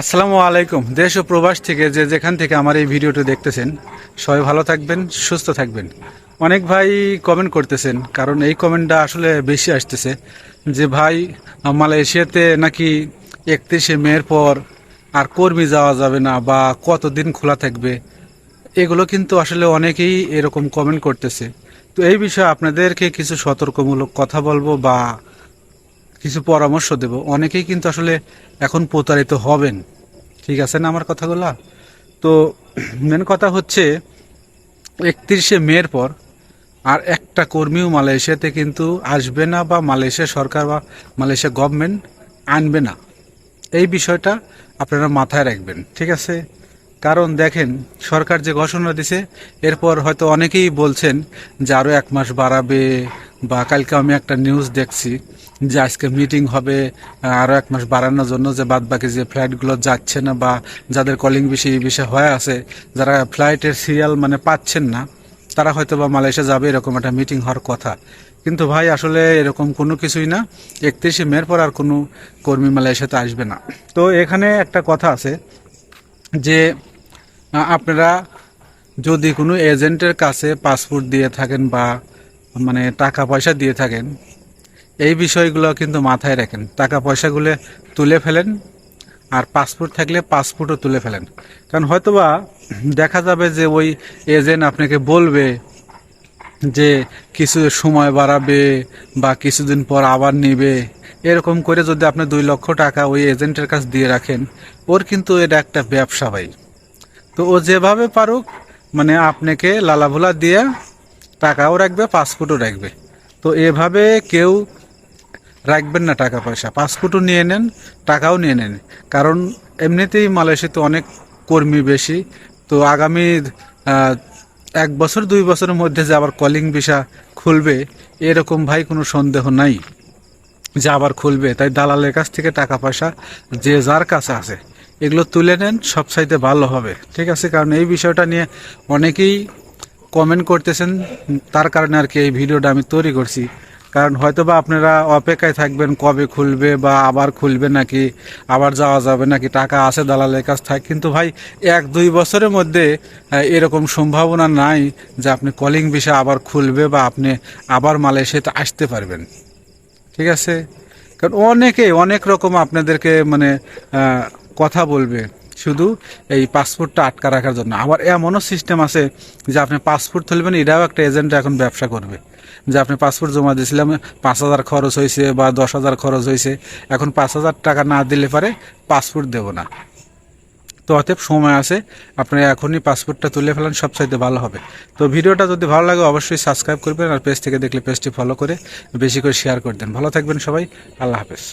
আসসালামু আলাইকুম। দেশ ও প্রবাস থেকে যে যেখান থেকে আমার এই ভিডিওটি দেখতেছেন, সবাই ভালো থাকবেন, সুস্থ থাকবেন। অনেক ভাই কমেন্ট করতেছেন, কারণ এই কমেন্টটা আসলে বেশি আসতেছে যে, ভাই, মালয়েশিয়াতে নাকি একত্রিশে মের পর আর কর্মী যাওয়া যাবে না বা কতদিন খোলা থাকবে? এগুলো কিন্তু আসলে অনেকেই এরকম কমেন্ট করতেছে। তো এই বিষয়ে আপনাদেরকে কিছু সতর্কমূলক কথা বলব বা কিছু পরামর্শ দেব। অনেকেই কিন্তু আসলে এখন প্রতারিত হবেন। ঠিক আছে না আমার কথাগুলা? তো মেন কথা হচ্ছে, একত্রিশে মের পর আর একটা কর্মীও মালয়েশিয়াতে কিন্তু আসবে না বা মালয়েশিয়া সরকার বা মালয়েশিয়া গভর্নমেন্ট আনবে না। এই বিষয়টা আপনারা মাথায় রাখবেন। ঠিক আছে? কারণ দেখেন, সরকার যে ঘোষণা দিছে, এরপর হয়তো অনেকেই বলছেন যে আরও এক মাস বাড়াবে বা কালকে আমি একটা নিউজ দেখছি যে আজকে মিটিং হবে আরও এক মাস বাড়ানোর জন্য যে বাদ বাকি যে ফ্লাইটগুলো যাচ্ছে না বা যাদের কলিং বেশি বিষয়ে হয়ে আছে, যারা ফ্লাইটের সিরিয়াল মানে পাচ্ছেন না, তারা হয়তো বা মালয়েশিয়া যাবে, এরকম একটা মিটিং হওয়ার কথা। কিন্তু ভাই, আসলে এরকম কোনো কিছুই না, একত্রিশে মের পর আর কোনো কর্মী মালয়েশিয়াতে আসবে না। তো এখানে একটা কথা আছে যে আপনারা যদি কোনো এজেন্টের কাছে পাসপোর্ট দিয়ে থাকেন বা মানে টাকা পয়সা দিয়ে থাকেন, এই বিষয়গুলো কিন্তু মাথায় রাখেন। টাকা পয়সাগুলো তুলে ফেলেন আর পাসপোর্ট থাকলে পাসপোর্টও তুলে ফেলেন। কারণ হয়তোবা দেখা যাবে যে ওই এজেন্ট আপনাকে বলবে যে কিছু সময় বাড়াবে বা কিছুদিন পর আবার নেবে। এরকম করে যদি আপনি দুই লক্ষ টাকা ওই এজেন্টের কাছে দিয়ে রাখেন, ওর কিন্তু এটা একটা ব্যবসা ভাই। তো ও যেভাবে পারুক মানে আপনাকে লালাভুলা দিয়ে টাকাও রাখবে পাসপোর্টও রাখবে। তো এভাবে কেউ রাখবেন না টাকা পয়সা। পাসপোর্টও নিয়ে নেন, টাকাও নিয়ে নেন। কারণ এমনিতেই মালয়েশিয়াতে অনেক কর্মী বেশি। তো আগামী এক বছর, দুই বছরের মধ্যে যে আবার কলিং ভিসা খুলবে, এরকম ভাই কোনো সন্দেহ নাই যে আবার খুলবে। তাই দালালের কাছ থেকে টাকা পয়সা যে যার কাছে আছে, এগুলো তুলে নেন, সব চাইতে ভালো হবে। ঠিক আছে? কারণ এই বিষয়টা নিয়ে অনেকেই কমেন্ট করতেছেন, তার কারণে আর কি এই ভিডিওটা আমি তৈরি করছি। কারণ হয়তো বা আপনারা অপেক্ষায় থাকবেন কবে খুলবে বা আবার খুলবে নাকি, আবার যাওয়া যাবে নাকি, টাকা আছে দালালের কাছ থাকে কিন্তু ভাই, এক দুই বছরের মধ্যে এরকম সম্ভাবনা নাই যে আপনি কলিং বিষয় আবার খুলবে বা আপনি আবার মালয়েশিয়াতে আসতে পারবেন। ঠিক আছে? কারণ অনেকে অনেক রকম আপনাদেরকে মানে কথা বলবে। শুধু এই পাসপোর্টটা আটকা রাখার জন্য। আবার এমনও সিস্টেম আছে যে আপনি পাসপোর্ট তুলবেন, এটাও একটা এজেন্ট এখন ব্যবসা করবে। যে আপনি পাসপোর্ট জমা দিয়েছিলাম, পাঁচ হাজার খরচ হয়েছে বা দশ হাজার খরচ হয়েছে, এখন পাঁচ হাজার টাকা না দিলে পারে পাসপোর্ট দেব না। তো অতএব সময় আছে আপনি এখনই পাসপোর্টটা তুলে ফেলেন, সবচাইতে ভালো হবে। তো ভিডিওটা যদি ভালো লাগে, অবশ্যই সাবস্ক্রাইব করবেন আর পেজ থেকে দেখলে পেজটি ফলো করে বেশি করে শেয়ার করে দেন। ভালো থাকবেন সবাই, আল্লাহ হাফেজ।